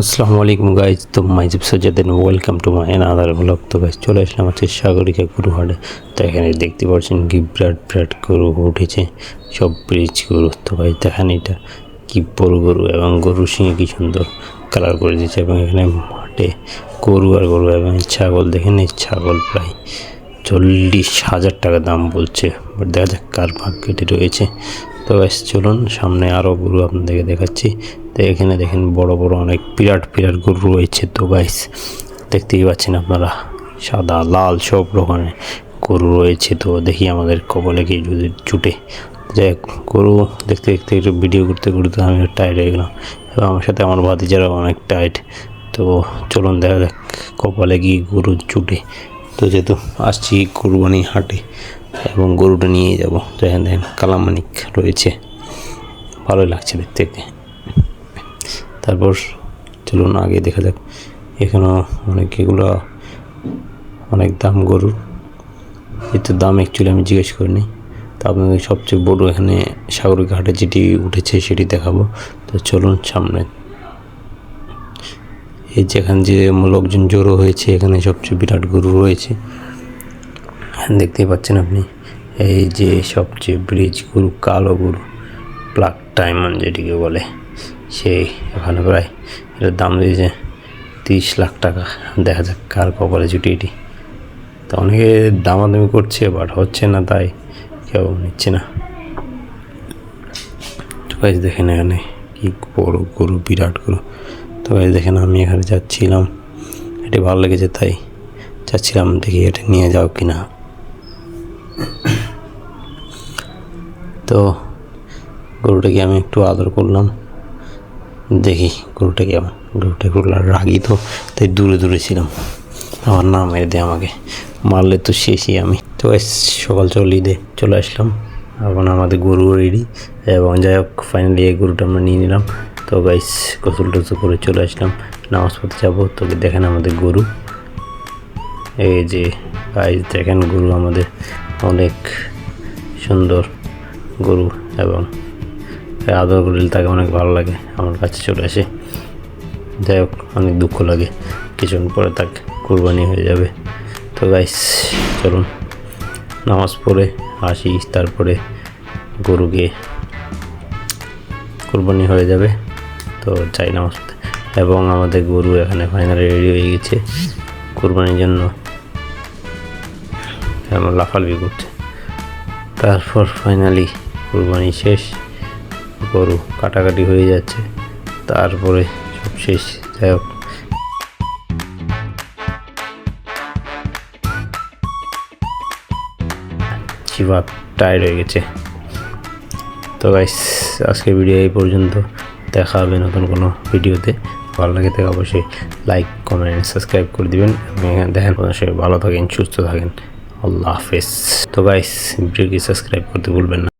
আসসালামু আলাইকুম গাইজ তো Maijib Sajjadin welcome to my other blog তো গাইজ চলে আসলাম হচ্ছে সাগরিকা গরু হাটে তো এখানে দেখতে পাচ্ছেন কি বিরাট বিরাট গরু উঠেছে, সব ব্রিজ গরু। তো ভাই, দেখেন এটা কি বড় গরু এবং গরুর সঙ্গে কি সুন্দর কালার করে দিয়েছে। এবং এখানে মাঠে গরু আর গরু এবং ছাগল, দেখেন এই ছাগল প্রায় চল্লিশ হাজার টাকা দাম বলছে। বাট দেখা যাক কার ভাগ্যটি রয়েছে। তো ব্যাস, চলুন, সামনে আরও গরু আপনাদেরকে দেখাচ্ছি। তো এখানে দেখেন বড় বড় অনেক বিরাট বিরাট গরু রয়েছে। তো গাইস দেখতেই পাচ্ছেন আপনারা, সাদা, লাল সব রকমের গরু রয়েছে। তো দেখি আমাদের কবলে কি যদি জুটে। যাই গরু দেখতে দেখতে একটু ভিডিও করতে করতে আমি টায়ার্ড হয়ে গেলাম। এবং আমার সাথে আমার ভাতিজারাও অনেক টাইট তো চলুন দেখা যাক কপালে গিয়ে গরু জুটে। তো যেহেতু আসছি কুরবানি হাটে এবং গরুটা নিয়ে যাব দেখেন দেখেন কালামানিক রয়েছে। ভালোই লাগছে দেখতে। তারপর চলুন আগে দেখা যাক এখানেও অনেক এগুলো, অনেক দাম গরুর। এতে দাম অ্যাকচুয়ালি আমি জিজ্ঞেস করিনি। তো আপনাদের সবচেয়ে বড় এখানে সাগরিক ঘাটে যেটি উঠেছে সেটি দেখাবো। তো চলুন সামনে। এই যেখানে যে লোকজন জড়ো হয়েছে, এখানে সবচেয়ে বিরাট গরু রয়েছে। দেখতেই পাচ্ছেন আপনি, এই যে সবচেয়ে ব্রিজ গরু, কালো গরু প্লাক ডায়মন্ড যেটিকে বলে সেই এখানে প্রায় এটার দাম দিয়েছে তিরিশ লাখ টাকা। দেখা যাক কার কপালে জুটি এটি। তো অনেকে দামাদামি করছে বাট হচ্ছে না তাই কেউ নিচ্ছে না। দেখেন এখানে কি বড় গরু, বিরাট গরু। তো গাইজ দেখেন আমি এখানে যাচ্ছিলাম। এটি ভালো লেগেছে, তাই চাচ্ছিলাম দেখি এটা নিয়ে যাও কি না তো গরুটাকে আমি একটু আদর করলাম। দেখি গরুটা কেমন গরুটা একটু রাগি তো, তাই দূরে দূরে ছিলাম। আমার না মেরে দে আমাকে, মারলে তো শেষই আমি। তো সকাল সকাল ঈদে চলে আসলাম। এখন আমাদের গরু রেডি এবং যাই হোক ফাইনালি এই গরুটা আমরা নিয়ে নিলাম। তো গাইস গোসল টোসল করে চলে আসলাম। নামাজ পড়তে যাব। তবে দেখেন আমাদের গরু। এই যে গাইস দেখেন গরু আমাদের অনেক সুন্দর গরু এবং আদর করলে তাকে অনেক ভালো লাগে। আমার কাছে চলে আসে। যাই হোক, অনেক দুঃখ লাগে। কিছুক্ষণ পরে তাকে কোরবানি হয়ে যাবে। তো গাইস চলুন। নামাজ পড়ে আসি, তারপরে গরুকে কোরবানি হয়ে যাবে। তো চাই না এবং আমাদের গরু এখানে ফাইনালি রেডি হয়ে গেছে কোরবানির জন্য। এমন লাফালাফি করছে। তারপর ফাইনালি কুরবানি শেষ। গরু কাটাকাটি হয়ে যাচ্ছে। তারপরে সব শেষ। যাই হোক। শিবা টায়ার্ড হয়ে গেছে। তো গাইস আজকের ভিডিও এই পর্যন্ত। দেখা হবে নতুন কোনো ভিডিওতে। ভালো লাগে থেকে অবশ্যই লাইক কমেন্ট সাবস্ক্রাইব করে দিবেন। এবং দেখেন অবশ্যই ভালো থাকেন, সুস্থ থাকেন। আল্লাহ হাফেজ। তো গাইস ভিডিওকে সাবস্ক্রাইব করতে ভুলবেন না।